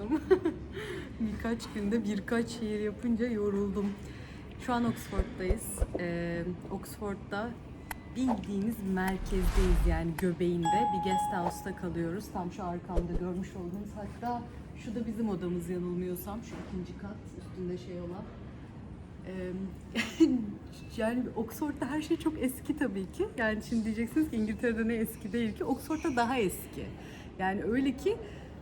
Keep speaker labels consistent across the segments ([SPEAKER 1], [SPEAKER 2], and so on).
[SPEAKER 1] başladım. birkaç günde birkaç şehir yapınca yoruldum. Şu an Oxford'dayız. Ee, Oxford'da bildiğiniz merkezdeyiz yani göbeğinde bir guest house'ta kalıyoruz. Tam şu arkamda görmüş olduğunuz hatta şu da bizim odamız yanılmıyorsam şu ikinci kat üstünde şey olan. Ee, yani Oxford'da her şey çok eski tabii ki. Yani şimdi diyeceksiniz ki İngiltere'de ne eski değil ki. Oxford'da daha eski. Yani öyle ki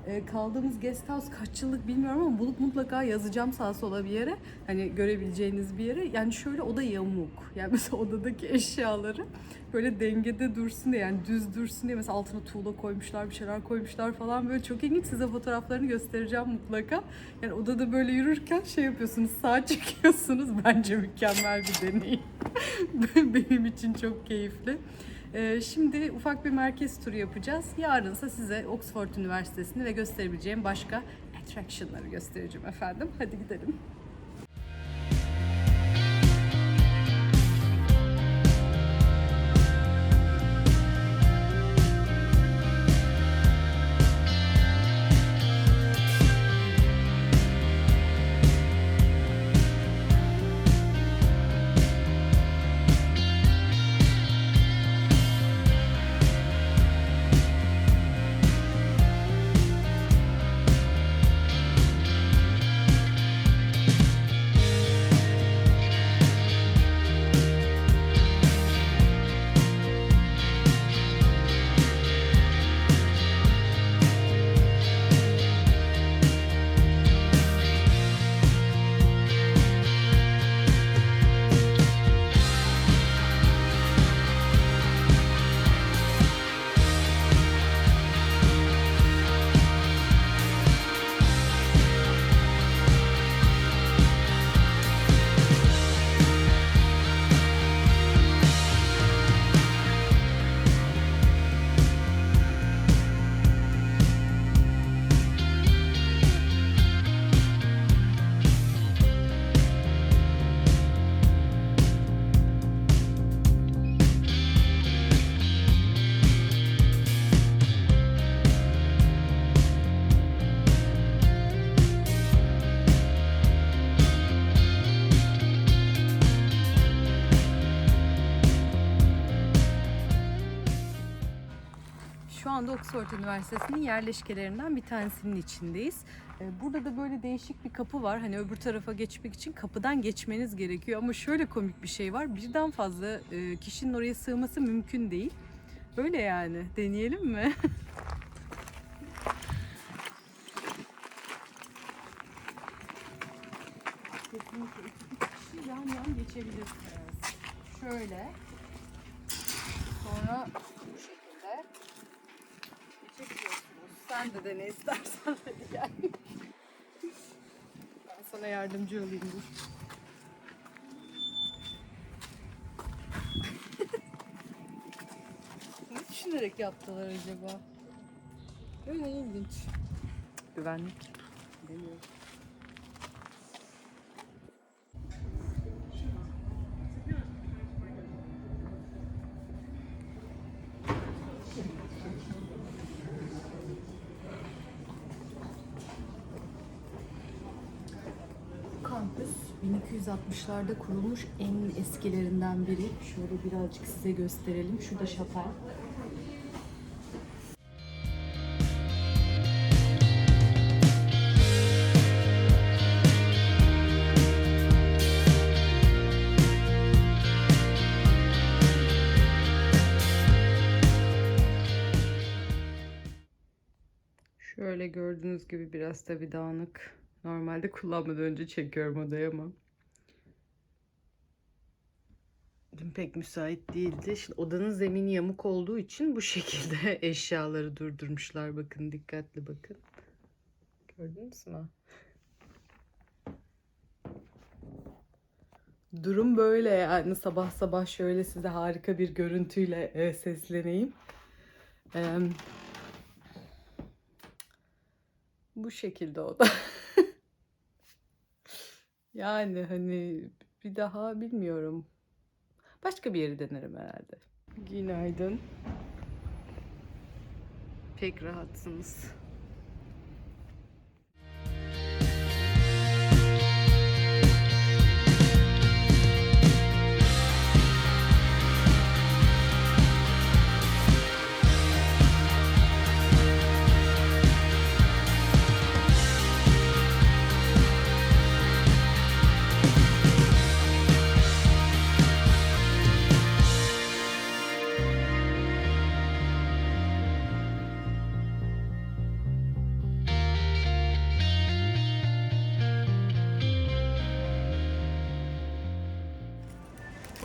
[SPEAKER 1] e, kaldığımız guest house kaç yıllık bilmiyorum ama bulup mutlaka yazacağım sağa sola bir yere. Hani görebileceğiniz bir yere. Yani şöyle oda yamuk. Yani mesela odadaki eşyaları böyle dengede dursun diye yani düz dursun diye mesela altına tuğla koymuşlar bir şeyler koymuşlar falan böyle çok ilginç size fotoğraflarını göstereceğim mutlaka. Yani odada böyle yürürken şey yapıyorsunuz sağ çekiyorsunuz bence mükemmel bir deneyim. Benim için çok keyifli. Ee, Şimdi ufak bir merkez turu yapacağız. Yarınsa size Oxford Üniversitesi'ni ve gösterebileceğim başka attraction'ları göstereceğim efendim. Hadi gidelim. Anda Oxford Üniversitesi'nin yerleşkelerinden bir tanesinin içindeyiz. Ee, Burada da böyle değişik bir kapı var. Hani öbür tarafa geçmek için kapıdan geçmeniz gerekiyor. Ama şöyle komik bir şey var. Birden fazla e, kişinin oraya sığması mümkün değil. Öyle yani. Deneyelim mi? Yan yan geçebilirsiniz. Şöyle. Sonra bu şekilde geçebiliyorsunuz. Sen de dene istersen hadi gel. Ben sana yardımcı olayım dur. ne düşünerek yaptılar acaba? Öyle ilginç. Güvenlik. Demiyorum. 1260'larda kurulmuş en eskilerinden biri. Şöyle birazcık size gösterelim. Şurada şapel. Şöyle gördüğünüz gibi biraz tabii dağınık. Normalde kullanmadan önce çekiyorum odayı ama. Dün pek müsait değildi. Şimdi odanın zemini yamuk olduğu için bu şekilde eşyaları durdurmuşlar. Bakın dikkatli bakın. Gördünüz mü? Durum böyle yani sabah sabah şöyle size harika bir görüntüyle e, sesleneyim. Eee bu şekilde o yani hani bir daha bilmiyorum. Başka bir yeri denerim herhalde. Günaydın. Pek rahatsınız.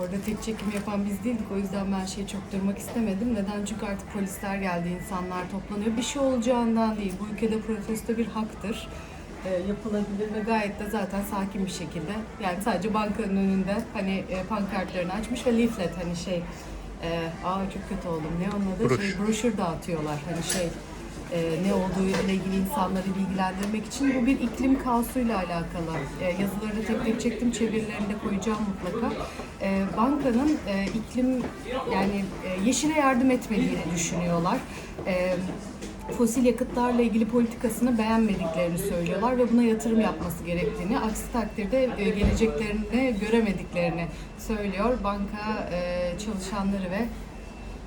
[SPEAKER 1] Orada tek çekim yapan biz değildik. O yüzden ben şey çok durmak istemedim. Neden? Çünkü artık polisler geldi, insanlar toplanıyor. Bir şey olacağından değil. Bu ülkede protesto bir haktır. Ee, yapılabilir ve gayet de zaten sakin bir şekilde. Yani sadece bankanın önünde hani e, pankartlarını açmış ve leaflet hani şey e, aa çok kötü oldum. Ne onun adı?
[SPEAKER 2] Broşür.
[SPEAKER 1] Şey, broşür dağıtıyorlar. Hani şey e, ne olduğu ile ilgili insanları bilgilendirmek için bu bir iklim kaosuyla alakalı. E, yazıları da tek tek çektim, çevirilerini de koyacağım mutlaka. E, bankanın e, iklim yani e, yeşile yardım etmediğini düşünüyorlar. E, fosil yakıtlarla ilgili politikasını beğenmediklerini söylüyorlar ve buna yatırım yapması gerektiğini, aksi takdirde e, geleceklerini göremediklerini söylüyor. Banka e, çalışanları ve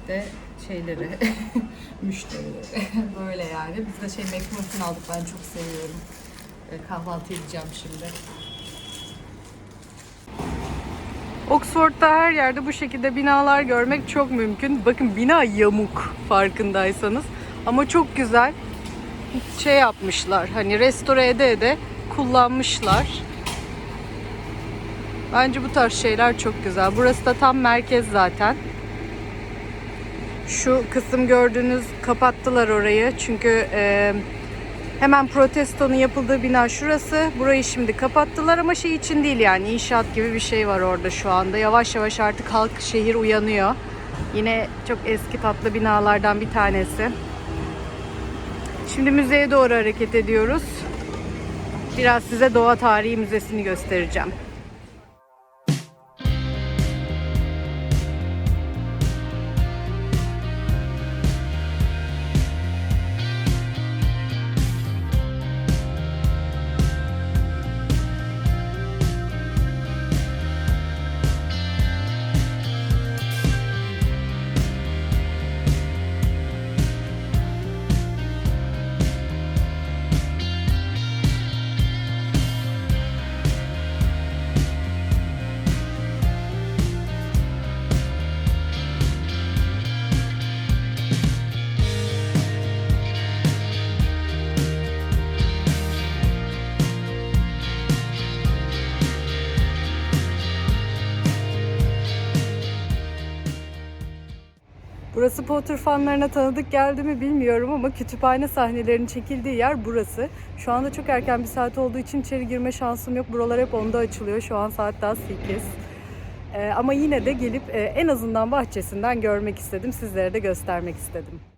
[SPEAKER 1] de şeyleri, müşterileri böyle yani. Biz de şey McMuffin aldık ben çok seviyorum. E, kahvaltı edeceğim şimdi. Oxford'da her yerde bu şekilde binalar görmek çok mümkün. Bakın bina yamuk farkındaysanız. Ama çok güzel şey yapmışlar. Hani restore ede ede kullanmışlar. Bence bu tarz şeyler çok güzel. Burası da tam merkez zaten. Şu kısım gördüğünüz kapattılar orayı. Çünkü e, hemen protestonun yapıldığı bina şurası. Burayı şimdi kapattılar ama şey için değil yani inşaat gibi bir şey var orada şu anda. Yavaş yavaş artık halk şehir uyanıyor. Yine çok eski tatlı binalardan bir tanesi. Şimdi müzeye doğru hareket ediyoruz. Biraz size Doğa Tarihi Müzesi'ni göstereceğim. Potter fanlarına tanıdık geldi mi bilmiyorum ama kütüphane sahnelerinin çekildiği yer burası. Şu anda çok erken bir saat olduğu için içeri girme şansım yok. Buralar hep onda açılıyor. Şu an saat daha 8. Ee, ama yine de gelip e, en azından bahçesinden görmek istedim. Sizlere de göstermek istedim.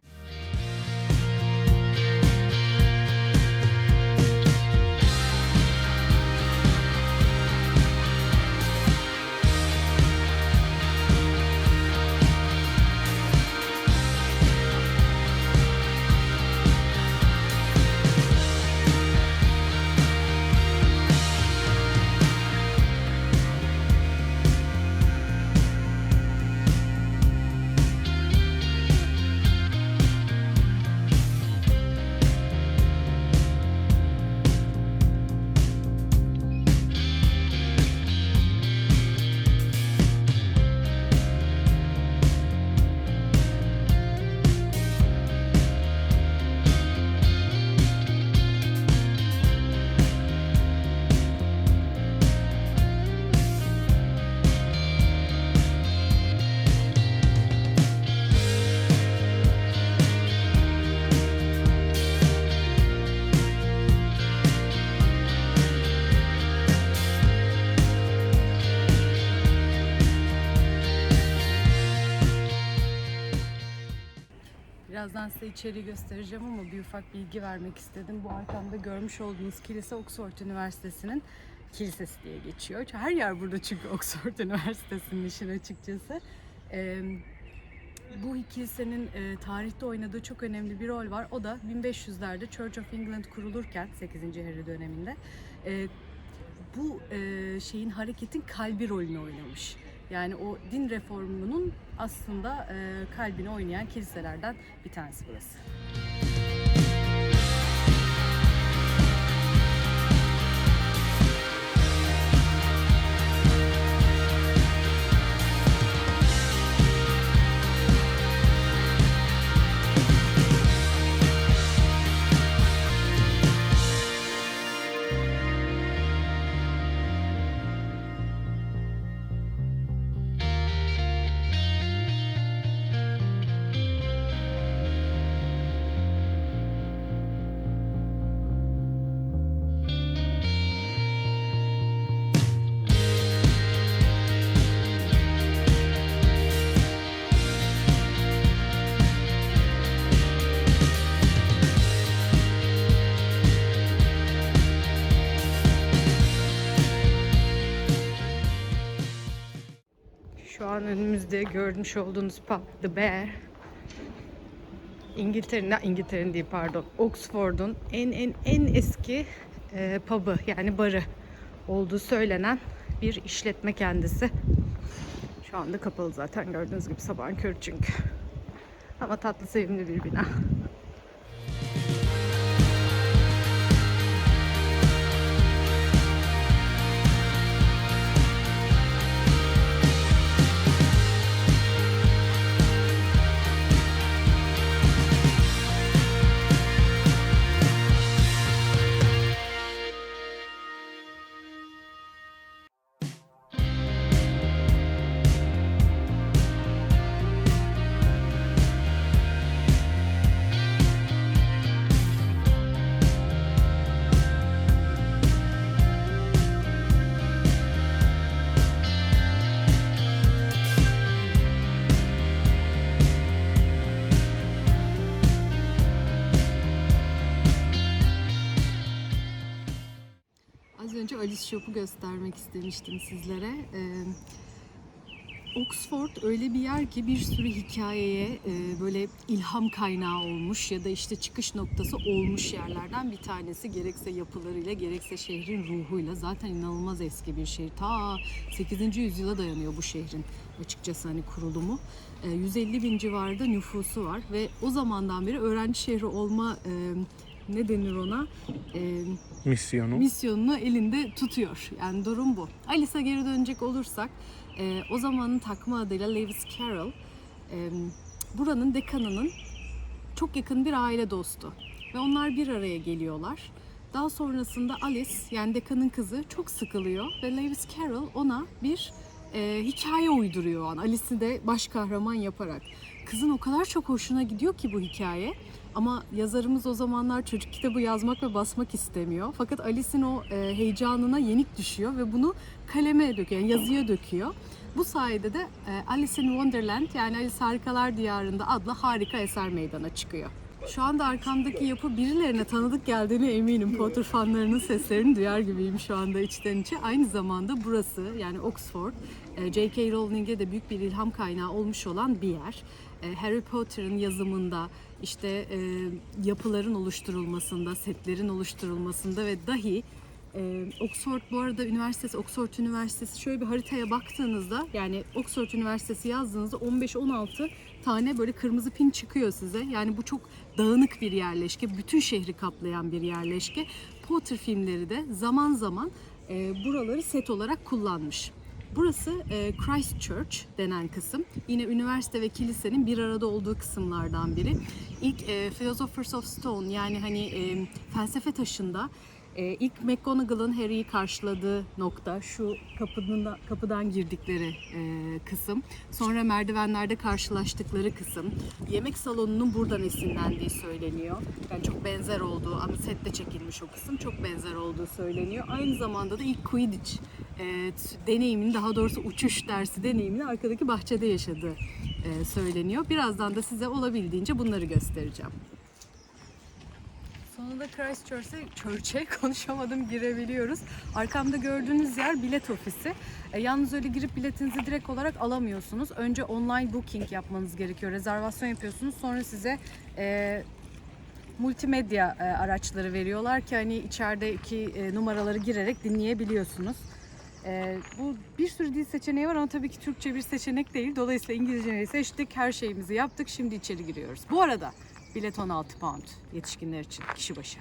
[SPEAKER 1] Birazdan size içeri göstereceğim ama bir ufak bilgi vermek istedim. Bu arkamda görmüş olduğunuz kilise Oxford Üniversitesi'nin kilisesi diye geçiyor. Her yer burada çünkü Oxford Üniversitesi'nin işin açıkçası. Ee, bu kilisenin e, tarihte oynadığı çok önemli bir rol var. O da 1500'lerde Church of England kurulurken 8. Henry döneminde e, bu e, şeyin hareketin kalbi rolünü oynamış. Yani o din reformunun aslında kalbini oynayan kiliselerden bir tanesi burası. An önümüzde görmüş olduğunuz pub The Bear. İngiltere'nin, İngiltere'nin değil pardon, Oxford'un en en en eski e, pub'ı yani barı olduğu söylenen bir işletme kendisi. Şu anda kapalı zaten gördüğünüz gibi sabahın körü çünkü. Ama tatlı sevimli bir bina. Alice Shop'u göstermek istemiştim sizlere. Ee, Oxford öyle bir yer ki bir sürü hikayeye e, böyle ilham kaynağı olmuş ya da işte çıkış noktası olmuş yerlerden bir tanesi. Gerekse yapılarıyla gerekse şehrin ruhuyla. Zaten inanılmaz eski bir şehir. Ta 8. yüzyıla dayanıyor bu şehrin açıkçası hani kurulumu. E, 150 bin civarında nüfusu var ve o zamandan beri öğrenci şehri olma e, ne denir ona? E,
[SPEAKER 2] Misyonu.
[SPEAKER 1] misyonunu elinde tutuyor. Yani durum bu. Alice'a geri dönecek olursak e, o zamanın takma adıyla Lewis Carroll e, buranın dekanının çok yakın bir aile dostu. Ve onlar bir araya geliyorlar. Daha sonrasında Alice yani dekanın kızı çok sıkılıyor ve Lewis Carroll ona bir e, hikaye uyduruyor o an. Alice'i de baş kahraman yaparak. Kızın o kadar çok hoşuna gidiyor ki bu hikaye. Ama yazarımız o zamanlar çocuk kitabı yazmak ve basmak istemiyor. Fakat Alice'in o e, heyecanına yenik düşüyor ve bunu kaleme döküyor, yani yazıya döküyor. Bu sayede de e, Alice in Wonderland yani Alice Harikalar Diyarında adlı harika eser meydana çıkıyor. Şu anda arkamdaki yapı birilerine tanıdık geldiğine eminim. Potter fanlarının seslerini duyar gibiyim şu anda içten içe. Aynı zamanda burası yani Oxford, e, J.K. Rowling'e de büyük bir ilham kaynağı olmuş olan bir yer. E, Harry Potter'ın yazımında, işte e, yapıların oluşturulmasında, setlerin oluşturulmasında ve dahi e, Oxford bu arada üniversitesi, Oxford Üniversitesi şöyle bir haritaya baktığınızda yani Oxford Üniversitesi yazdığınızda 15-16 tane böyle kırmızı pin çıkıyor size. Yani bu çok dağınık bir yerleşke, bütün şehri kaplayan bir yerleşke. Potter filmleri de zaman zaman e, buraları set olarak kullanmış. Burası e, Christchurch denen kısım. Yine üniversite ve kilisenin bir arada olduğu kısımlardan biri. İlk e, Philosophers of Stone yani hani e, felsefe taşında e, ilk McGonagall'ın Harry'i karşıladığı nokta şu kapının kapıdan girdikleri e, kısım. Sonra merdivenlerde karşılaştıkları kısım. Yemek salonunun buradan esinlendiği söyleniyor. Yani çok benzer olduğu ama sette çekilmiş o kısım çok benzer olduğu söyleniyor. Aynı zamanda da ilk Quidditch e, deneyimini daha doğrusu uçuş dersi deneyimini arkadaki bahçede yaşadığı e, söyleniyor. Birazdan da size olabildiğince bunları göstereceğim. Sonunda Christchurch'e Church'e konuşamadım girebiliyoruz. Arkamda gördüğünüz yer bilet ofisi. E, yalnız öyle girip biletinizi direkt olarak alamıyorsunuz. Önce online booking yapmanız gerekiyor. Rezervasyon yapıyorsunuz. Sonra size e, multimedya e, araçları veriyorlar ki hani içerideki e, numaraları girerek dinleyebiliyorsunuz. E, bu bir sürü dil seçeneği var ama tabii ki Türkçe bir seçenek değil. Dolayısıyla İngilizceyi seçtik, her şeyimizi yaptık. Şimdi içeri giriyoruz. Bu arada bilet 16 pound yetişkinler için kişi başı.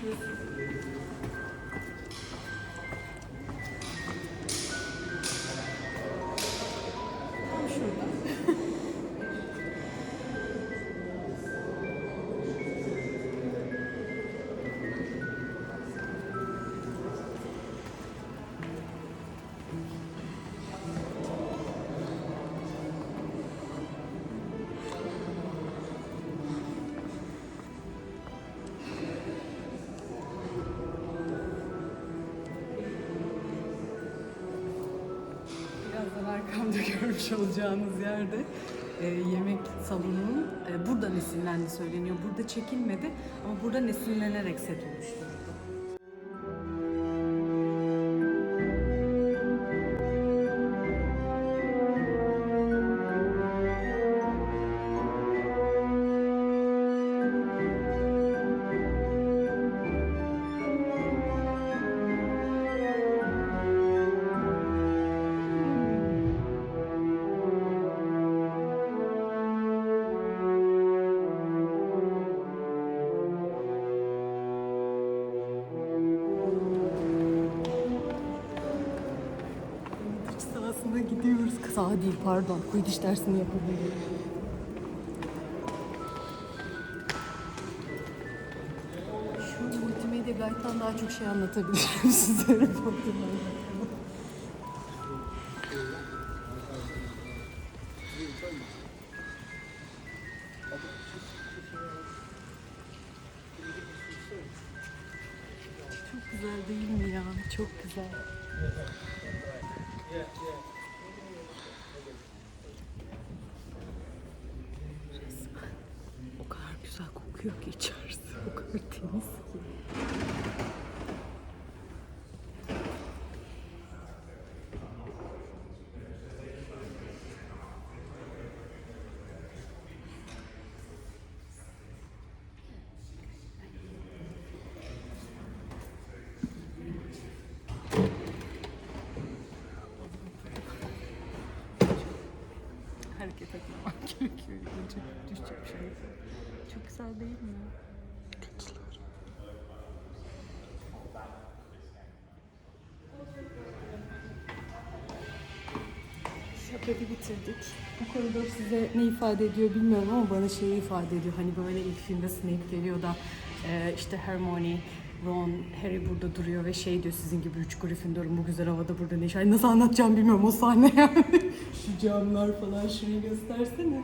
[SPEAKER 1] Şurası. Görmüş olacağınız yerde e, yemek salonunun e, buradan esinlendi söyleniyor. Burada çekilmedi ama buradan esinlenerek set oluşturuldu. Saha değil pardon. Quidditch dersini yapabiliyoruz. Şu multimedya guide'dan daha çok şey anlatabilirim alakalı. Çok güzel değil mi ya? Çok güzel. Resmen o kadar güzel kokuyor ki içerisi. O kadar temiz ki. Hareket etmem gerekiyor. Önce düşecek bir şey. Çok güzel değil mi? Şakayı bitirdik. Bu koridor size ne ifade ediyor bilmiyorum ama bana şeyi ifade ediyor. Hani böyle ilk filmde Snape geliyor da e, işte Hermione, Ron, Harry burada duruyor ve şey diyor sizin gibi üç Gryffindor'un bu güzel havada burada ne iş? Nasıl anlatacağım bilmiyorum o sahne yani. Şu camlar falan şurayı göstersene.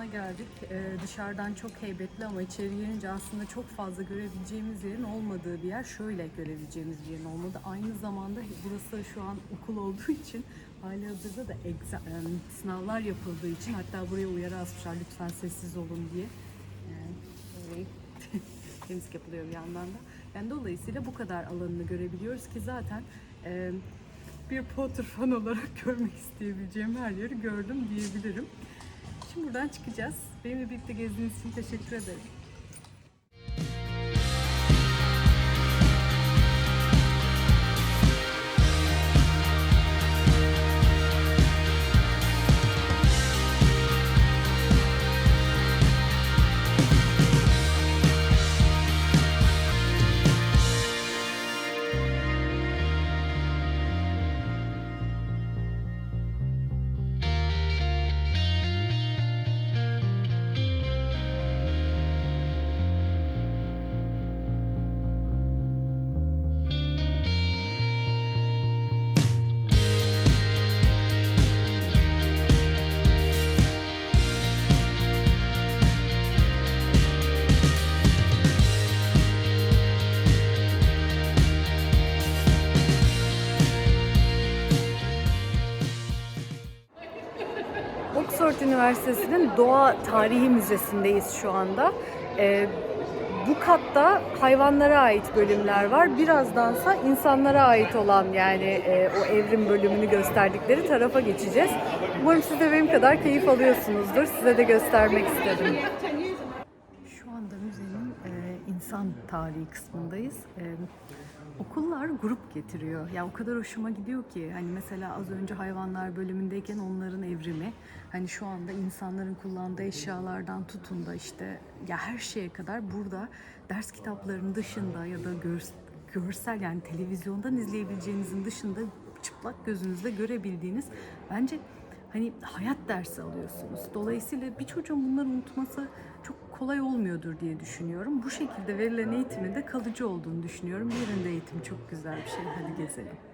[SPEAKER 1] Sonuna geldik. Ee, dışarıdan çok heybetli ama içeri girince aslında çok fazla görebileceğimiz yerin olmadığı bir yer. Şöyle görebileceğimiz bir yerin olmadı. Aynı zamanda burası şu an okul olduğu için hali hazırda da egza- e, sınavlar yapıldığı için hatta buraya uyarı asmışlar lütfen sessiz olun diye. Yani, böyle temizlik yapılıyor bir yandan da. Yani dolayısıyla bu kadar alanını görebiliyoruz ki zaten e, bir Potter fan olarak görmek isteyebileceğim her yeri gördüm diyebilirim. Şimdi buradan çıkacağız. Benimle birlikte gezdiğiniz için teşekkür ederim. Üniversitesi'nin Doğa Tarihi Müzesi'ndeyiz şu anda. Ee, bu katta hayvanlara ait bölümler var. Birazdansa insanlara ait olan yani e, o evrim bölümünü gösterdikleri tarafa geçeceğiz. Umarım siz de benim kadar keyif alıyorsunuzdur. Size de göstermek istedim. Şu anda müzenin e, insan tarihi kısmındayız. Ee, okullar grup getiriyor. Ya o kadar hoşuma gidiyor ki hani mesela az önce hayvanlar bölümündeyken onların evrimi hani şu anda insanların kullandığı eşyalardan tutun da işte ya her şeye kadar burada ders kitaplarının dışında ya da gör- görsel yani televizyondan izleyebileceğinizin dışında çıplak gözünüzle görebildiğiniz bence hani hayat dersi alıyorsunuz. Dolayısıyla bir çocuğun bunları unutması çok kolay olmuyordur diye düşünüyorum. Bu şekilde verilen eğitimin de kalıcı olduğunu düşünüyorum. Yerinde eğitim çok güzel bir şey. Hadi gezelim.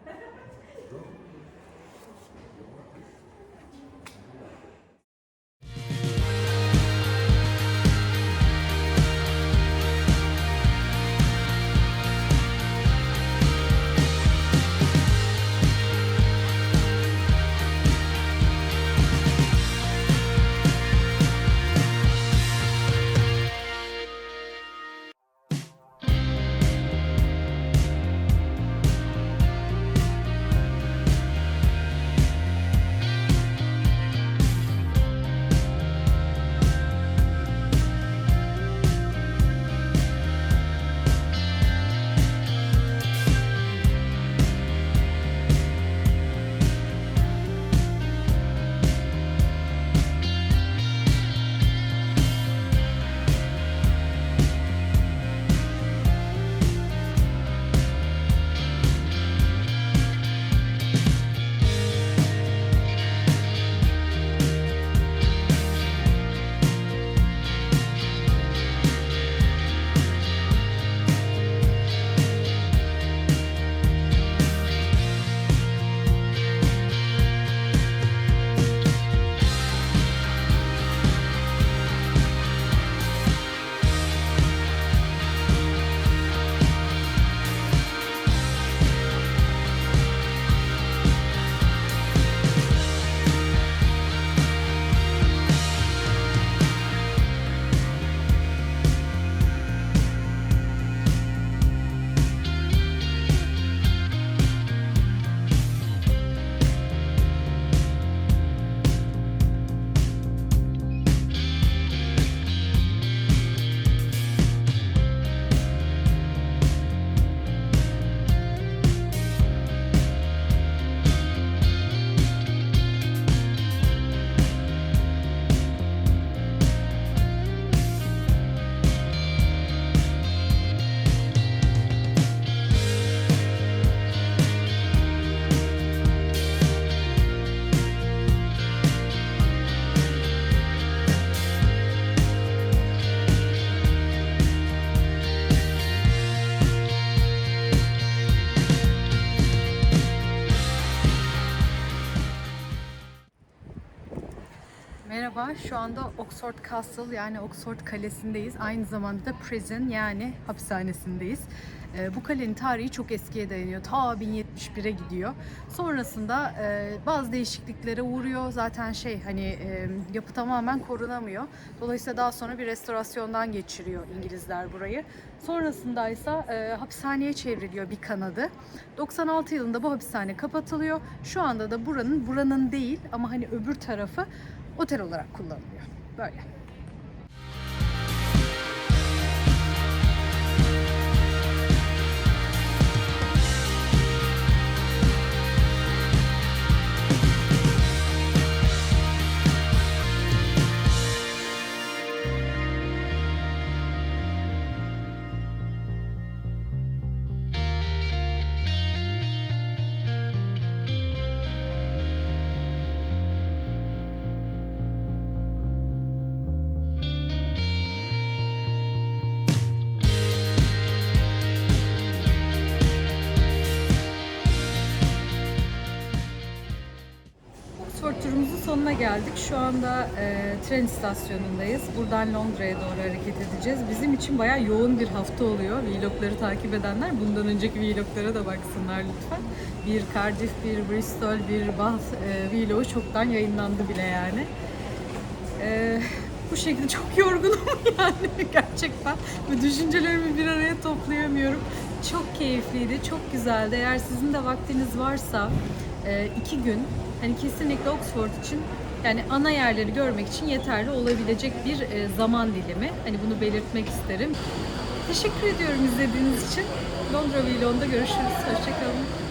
[SPEAKER 1] Şu anda Oxford Castle yani Oxford Kalesi'ndeyiz. Aynı zamanda da prison yani hapishanesindeyiz. Ee, bu kalenin tarihi çok eskiye dayanıyor. Ta 1071'e gidiyor. Sonrasında e, bazı değişikliklere uğruyor. Zaten şey hani e, yapı tamamen korunamıyor. Dolayısıyla daha sonra bir restorasyondan geçiriyor İngilizler burayı. Sonrasında ise e, hapishaneye çevriliyor bir kanadı. 96 yılında bu hapishane kapatılıyor. Şu anda da buranın buranın değil ama hani öbür tarafı otel olarak kullanılıyor. Böyle. Oxford turumuzun sonuna geldik. Şu anda e, tren istasyonundayız. Buradan Londra'ya doğru hareket edeceğiz. Bizim için bayağı yoğun bir hafta oluyor. Vlogları takip edenler bundan önceki vloglara da baksınlar lütfen. Bir Cardiff, bir Bristol, bir Bath e, vlogu çoktan yayınlandı bile yani. E, bu şekilde çok yorgunum yani gerçekten. Ve düşüncelerimi bir araya toplayamıyorum. Çok keyifliydi, çok güzeldi. Eğer sizin de vaktiniz varsa e, iki gün hani kesinlikle Oxford için yani ana yerleri görmek için yeterli olabilecek bir e, zaman dilimi. Hani bunu belirtmek isterim. Teşekkür ediyorum izlediğiniz için. Londra Vlog'unda görüşürüz. Hoşçakalın.